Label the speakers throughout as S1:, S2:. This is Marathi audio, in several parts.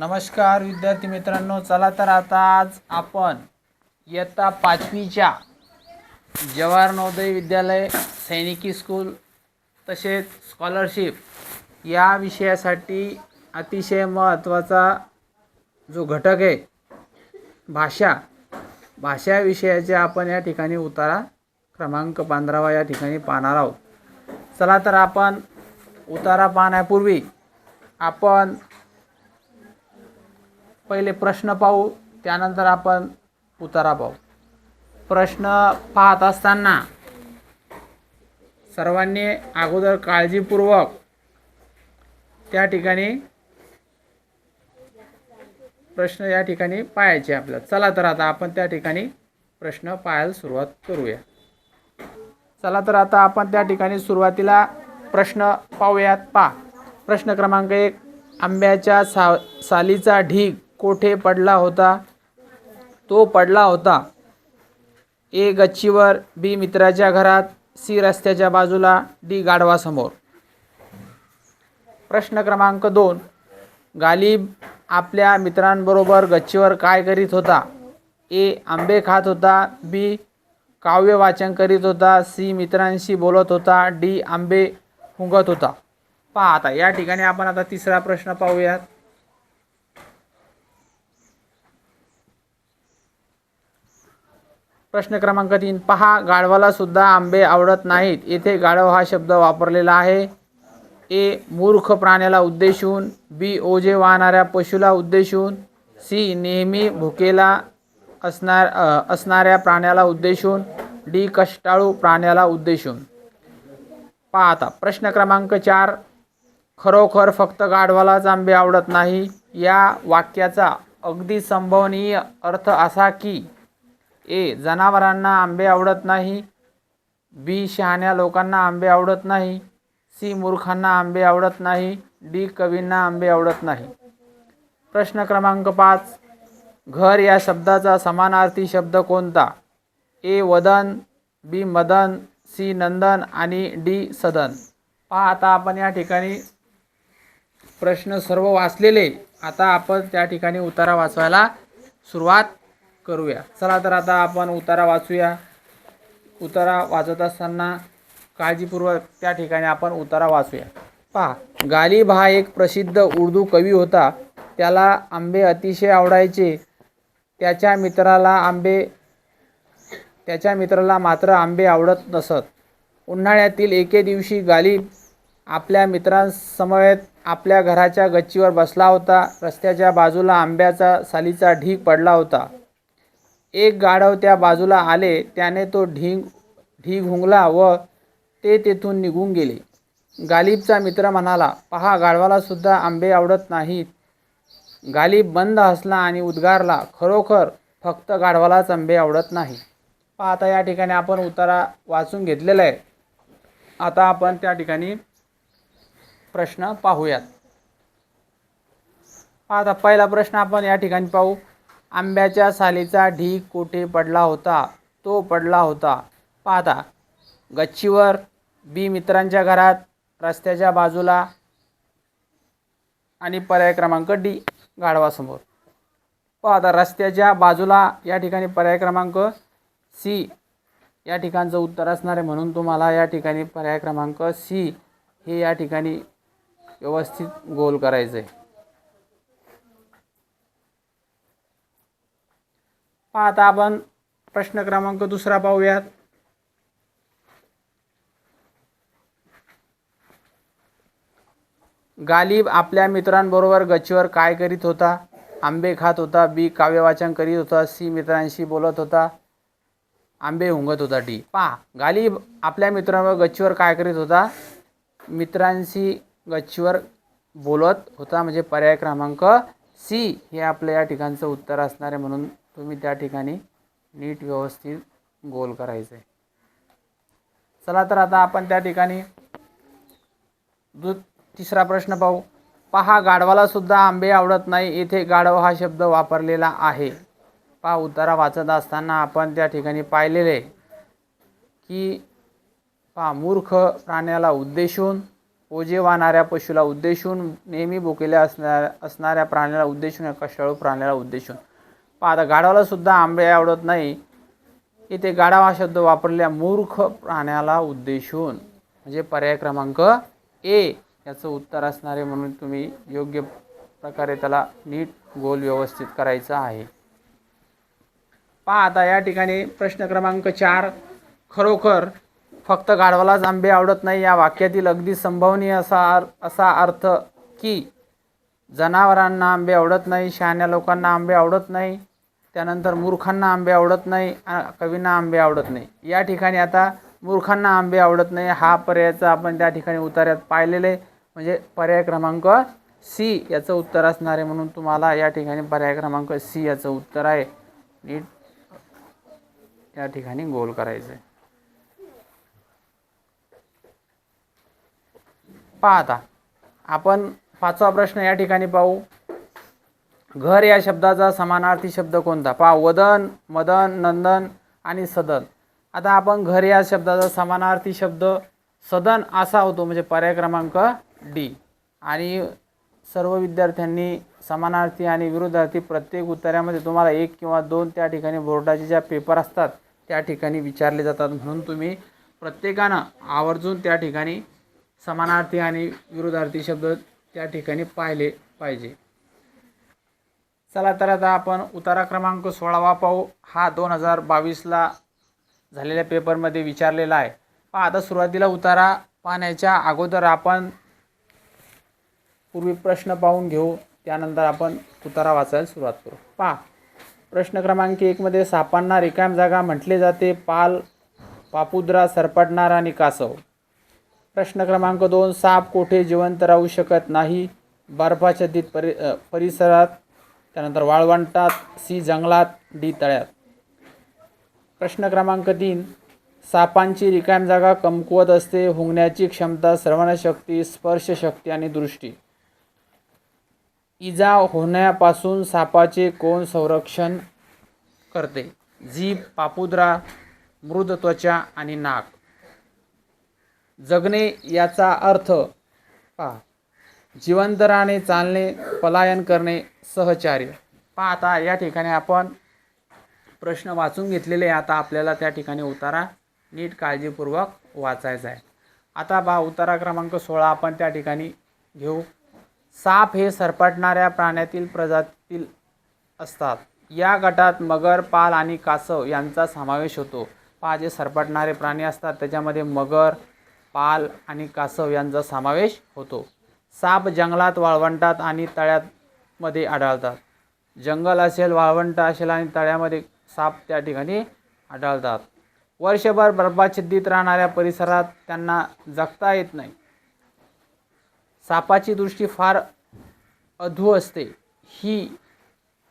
S1: नमस्कार विद्यार्थी मित्रांनो. चला तर आता आज आपण इयत्ता पाचवीच्या जवाहर नवोदय विद्यालय सैनिकी स्कूल तसेच स्कॉलरशिप या विषयासाठी अतिशय महत्त्वाचा जो घटक आहे भाषा भाषा विषयाचे आपण या ठिकाणी उतारा क्रमांक पंधरावा या ठिकाणी पाहणार आहोत. चला तर आपण उतारा पाहण्यापूर्वी आपण पहिले प्रश्न पाहू त्यानंतर आपण उतारा पाहू. प्रश्न पाहत असताना सर्वांनी अगोदर काळजीपूर्वक त्या ठिकाणी प्रश्न या ठिकाणी पाहायचे आपल्याला. चला तर आता आपण त्या ठिकाणी प्रश्न पाहायला सुरुवात करूया. चला तर आता आपण त्या ठिकाणी सुरुवातीला प्रश्न पाहूयात. पा प्रश्न क्रमांक एक आंब्याच्या सा सालीचा ढीग. कोठे पडला होता? तो पडला होता. ए गच्चीवर बी मित्राच्या घरात सी रस्त्याच्या बाजूला डी गाढवासमोर. प्रश्न क्रमांक दोन. गालिब आपल्या मित्रांबरोबर गच्चीवर काय करीत होता? ए आंबे खात होता बी काव्य वाचन करीत होता सी मित्रांशी बोलत होता डी आंबे हुंगत होता. पहा आता या ठिकाणी आपण आता तिसरा प्रश्न पाहूयात. प्रश्न क्रमांक तीन पहा गाढवाला सुद्धा आंबे आवडत नाहीत. येथे गाढव हा शब्द वापरलेला आहे. ए मूर्ख प्राण्याला उद्देशून. बी ओझे वाहणाऱ्या पशुला उद्देशून. सी नेहमी भुकेला असणार असणाऱ्या प्राण्याला उद्देशून. डी कष्टाळू प्राण्याला उद्देशून. पाहता प्रश्न क्रमांक चार खरोखर फक्त गाढवालाच आंबे आवडत नाही? या वाक्याचा अगदी संभवनीय अर्थ असा की ए जनावरांना आंबे आवडत नाही. बी शहाण्या लोकांना आंबे आवडत नाही. सी मूर्खांना आंबे आवडत नाही. डी कवींना आंबे आवडत नाही. प्रश्न क्रमांक पाच. घर या शब्दाचा समानार्थी शब्द कोणता? ए वदन बी मदन सी नंदन आणि डी सदन. पहा आता आपण या ठिकाणी प्रश्न सर्व वाचलेले. आता आपण त्या ठिकाणी उतारा वाचवायला सुरुवात करूया. चला तर आता आपण उतारा वाचूया. उतारा वाचत असताना काळजीपूर्वक त्या ठिकाणी आपण उतारा वाचूया. पहा गालिब हा एक प्रसिद्ध उर्दू कवी होता. त्याला आंबे अतिशय आवडायचे. त्याच्या मित्राला आंबे त्याच्या मित्राला मात्र आंबे आवडत नसत. उन्हाळ्यातील एके दिवशी गालिब आपल्या मित्रांसमवेत आपल्या घराच्या गच्चीवर बसला होता. रस्त्याच्या बाजूला आंब्याचा सालीचा ढीग पडला होता. एक गाढव त्या बाजूला आले त्याने तो ढिंग ढीग हुंगला व ते तेथून निघून गेले. गालिबचा मित्र म्हणाला पहा गाढवाला सुद्धा आंबे आवडत नाहीत. गालिब बंद हसला आणि उद्गारला खरोखर फक्त गाढवालाच आंबे आवडत नाही. पाहता या ठिकाणी आपण उतारा वाचून घेतलेला आहे. आता आपण त्या ठिकाणी प्रश्न पाहूयात. आता पहिला प्रश्न आपण या ठिकाणी पाहू. आंब्याच्या सालीचा ढीग कोठे पडला होता? तो पडला होता. पाहता. गच्चीवर. बी मित्रांच्या घरात. रस्त्याच्या बाजूला. आणि पर्याय क्रमांक डी. गाढवासमोर. पाहता. रस्त्याच्या बाजूला या ठिकाणी पर्याय क्रमांक सी. या ठिकाणचं उत्तर असणार आहे म्हणून तुम्हाला या ठिकाणी पर्याय क्रमांक सी हे या ठिकाणी व्यवस्थित गोल करायचं आहे पहा आता आपण प्रश्न क्रमांक दुसरा पाहूयात. गालिब आपल्या मित्रांबरोबर गच्चीवर काय करीत होता? आंबे खात होता बी काव्यवाचन करीत होता सी मित्रांशी बोलत होता आंबे हुंगत होता डी. पहा गालिब आपल्या मित्रांबरोबर गच्चीवर काय करीत होता? मित्रांशी गच्चीवर बोलत होता म्हणजे पर्याय क्रमांक सी. हे आपलं या ठिकाणचं उत्तर असणार आहे म्हणून तुम्ही त्या ठिकाणी नीट व्यवस्थित गोल करायचं आहे चला तर आता आपण त्या ठिकाणी दु तिसरा प्रश्न पाहू. पहा गाढवाला सुद्धा आंबे आवडत नाही. येथे गाढव हा शब्द वापरलेला आहे. पहा उतारा वाचत असताना आपण त्या ठिकाणी पाहिलेले की पहा मूर्ख प्राण्याला उद्देशून ओझे वाहणाऱ्या पशुला उद्देशून नेहमी बोकेल्या असणाऱ्या असणाऱ्या प्राण्याला उद्देशून कष्टाळू प्राण्याला उद्देशून. पण आता गाढवालासुद्धा आंबे आवडत नाही. इथे गाढवा हा शब्द वापरल्या मूर्ख प्राण्याला उद्देशून म्हणजे पर्याय क्रमांक ए याचं उत्तर असणारे म्हणून तुम्ही योग्य प्रकारे त्याला नीट गोल व्यवस्थित करायचा आहे. पहा आता या ठिकाणी प्रश्न क्रमांक चार. खरोखर फक्त गाढवालाच आंबे आवडत नाही या वाक्यातील अगदी संभवनीय असा अर असा अर्थ की जनावरांना आंबे आवडत नाही शहाण्या लोकांना आंबे आवडत नाही त्यानंतर मूर्खांना आंबे आवडत नाही कवींना आंबे आवडत नाही. या ठिकाणी आता मूर्खांना आंबे आवडत नाही हा पर्यायाचा आपण त्या ठिकाणी उतार्यात पाहिलेले म्हणजे पर्याय क्रमांक सी याचं उत्तर असणार आहे म्हणून तुम्हाला या ठिकाणी पर्याय क्रमांक सी याचं उत्तर आहे. नीट या ठिकाणी गोल करायचं आहे पहा आता आपण पाचवा प्रश्न या ठिकाणी पाहू. घर या शब्दाचा समानार्थी शब्द कोणता? पहा. वदन मदन नंदन आणि सदन. आता आपण घर या शब्दाचा समानार्थी शब्द सदन असा होतो म्हणजे पर्याय क्रमांक डी. आणि सर्व विद्यार्थ्यांनी समानार्थी आणि विरुद्धार्थी प्रत्येक उत्तरामध्ये तुम्हाला एक किंवा दोन त्या ठिकाणी बोर्डाचे ज्या पेपर असतात त्या ठिकाणी विचारले जातात. म्हणून तुम्ही प्रत्येकानं आवर्जून त्या ठिकाणी समानार्थी आणि विरुद्धार्थी शब्द त्या ठिकाणी पाहिले पाहिजे. चला तर आता आपण उतारा क्रमांक सोळावा पाहू हा दोन हजार बावीसला झालेल्या पेपरमध्ये विचारलेला आहे. पहा आता सुरुवातीला उतारा पाहण्याच्या अगोदर आपण पूर्वी प्रश्न पाहून घेऊ. त्यानंतर आपण उतारा वाचायला सुरुवात करू. पहा प्रश्न क्रमांक एकमध्ये सापांना रिकाम जागा म्हटले जाते. पाल पापुद्रा सरपटणार आणि कासव. प्रश्न क्रमांक दोन साप कोठे जिवंत राहू शकत नाही? बर्फाच्छादित परि परिसरात त्यानंतर वाळवंटात सी जंगलात डी तळ्यात. प्रश्न क्रमांक तीन सापांची रिकाम जागा कमकुवत असते हुंगण्याची क्षमता श्रवणशक्ती स्पर्शशक्ती आणि दृष्टी. इजा होण्यापासून सापाचे कोण संरक्षण करते? जीभ पापुद्रा मृद त्वचा आणि नाक. जगणे याचा अर्थ पहा. जीवनदराने चालणे पलायन करणे सहचार्य. पहा आता या ठिकाणी आपण प्रश्न वाचून घेतलेले आता आपल्याला त्या ठिकाणी उतारा नीट काळजीपूर्वक वाचायचा आहे. आता बा उतारा क्रमांक सोळा आपण त्या ठिकाणी घेऊ. साप हे सरपटणाऱ्या प्राण्यातील प्रजातीतील असतात. या गटात मगर पाल आणि कासव यांचा समावेश होतो. पहा जे सरपटणारे प्राणी असतात त्याच्यामध्ये मगर पाल आणि कासव यांचा समावेश होतो. साप जंगलात वाळवंटात आणि तळ्यामध्ये आढळतात. जंगल असेल वाळवंट असेल आणि तळ्यामध्ये साप त्या ठिकाणी आढळतात. वर्षभर बर्फाच्छिद्दीत राहणाऱ्या परिसरात त्यांना जगता येत नाही. सापाची दृष्टी फार अधू असते. ही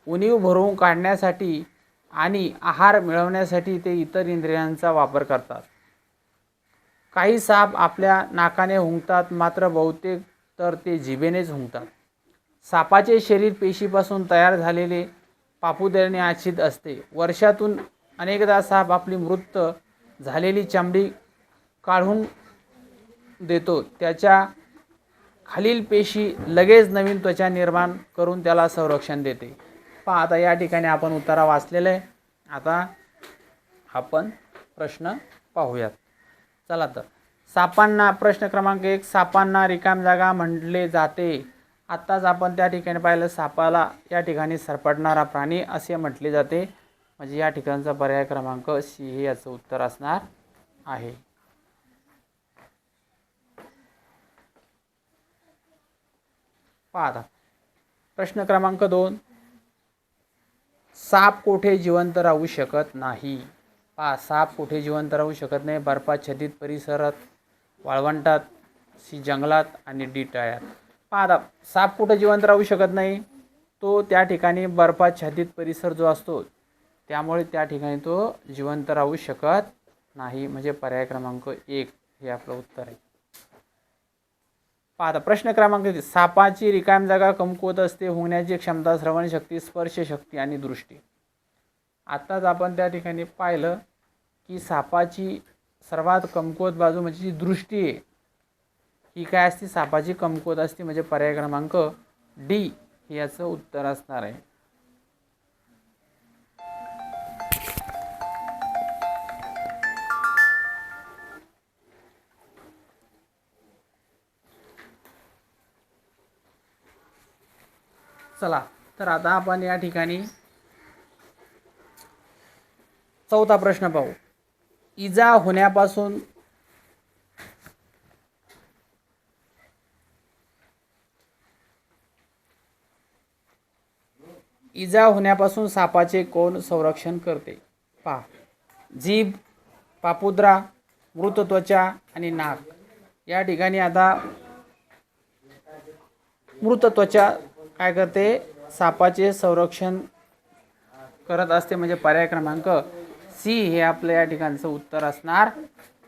S1: उणीव भरून काढण्यासाठी आणि आहार मिळवण्यासाठी ते इतर इंद्रियांचा वापर करतात. काही साप आपल्या नाकाने हुंकतात मात्र बहुतेक तर ते जिभेनेच हुंकतात. सापाचे शरीर पेशीपासून तयार झालेले पापुदरणे आच्छित असते. वर्षातून अनेकदा साप आपली मृत झालेली चामडी काढून देतो. त्याच्या खालील पेशी लगेच नवीन त्वचा निर्माण करून त्याला संरक्षण देते. पहा आता या ठिकाणी आपण उतारा वाचलेला आहे. आता आपण प्रश्न पाहूयात. चला तर. सापांना प्रश्न क्रमांक एक सापांना रिकाम जागा म्हटले जाते. आत्ताच आपण त्या ठिकाणी पाहिलं सापाला या ठिकाणी सरपटणारा प्राणी असे म्हटले जाते. म्हणजे या ठिकाणचा पर्याय क्रमांक सी हे याचं उत्तर असणार आहे. पाहता. प्रश्न क्रमांक दोन. साप कोठे जिवंत राहू शकत नाही? पहा साप कुठे जिवंत राहू शकत नाही बर्फाच्छादित परिसरात वाळवंटात सी जंगलात आणि डी टाळ्यात आता साप कुठं जिवंत राहू शकत नाही तो त्या ठिकाणी बर्फाच्छादित परिसर जो असतो त्यामुळे त्या ठिकाणी तो जिवंत राहू शकत नाही. म्हणजे पर्याय क्रमांक एक हे आपलं उत्तर आहे. पहा प्रश्न क्रमांक तीन. सापाची रिकाम जागा कमकुवत असते होण्याची क्षमता श्रवणशक्ती स्पर्शशक्ती आणि दृष्टी. आत्ताच आपण त्या ठिकाणी पाहिलं की सापाची सर्वात कमकुवत बाजू म्हणजे जी दृष्टी आहे ही काय असते? सापाची कमकुवत असते म्हणजे पर्याय क्रमांक डी हे याचं उत्तर असणार आहे. चला तर आता आपण या ठिकाणी चौथा प्रश्न पाहू. इजा होण्यापासून इजा होण्यापासून सापाचे कोण संरक्षण करते? पा. जीभ पापुद्रा मृत त्वचा आणि नाक. या ठिकाणी आता मृत त्वचा काय करते? सापाचे संरक्षण करत असते म्हणजे पर्याय क्रमांक सी हे आपलं या ठिकाणचं उत्तर असणार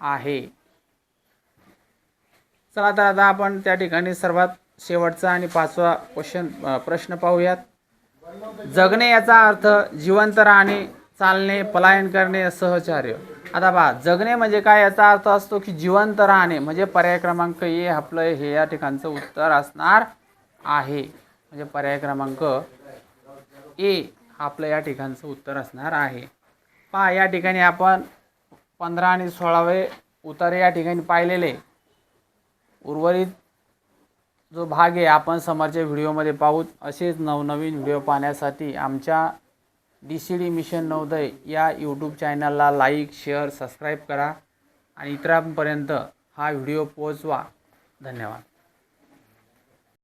S1: आहे. चला तर आता आपण त्या ठिकाणी सर्वात शेवटचा आणि पाचवा क्वेश्चन प्रश्न पाहूयात. जगणे याचा अर्थ जिवंत राहणे चालणे पलायन करणे सहचार्य. आता पहा जगणे म्हणजे काय याचा अर्थ असतो की जिवंत राहणे म्हणजे पर्याय क्रमांक ए आपलं हे या ठिकाणचं उत्तर असणार आहे. म्हणजे पर्याय क्रमांक ए आपलं या ठिकाणचं उत्तर असणार आहे. पहा या ठिकाणी आपण पंधरा आणि सोळावे उतारे या ठिकाणी पाहिलेले. उर्वरित जो भाग आहे आपण समोरच्या व्हिडिओमध्ये पाहू. असेच नवनवीन व्हिडिओ पाहण्यासाठी आमच्या D C D mission Navodaya या यूट्यूब चॅनलला लाईक शेअर सबस्क्राईब करा. आणि इतरांपर्यंत हा व्हिडिओ पोहोचवा. धन्यवाद.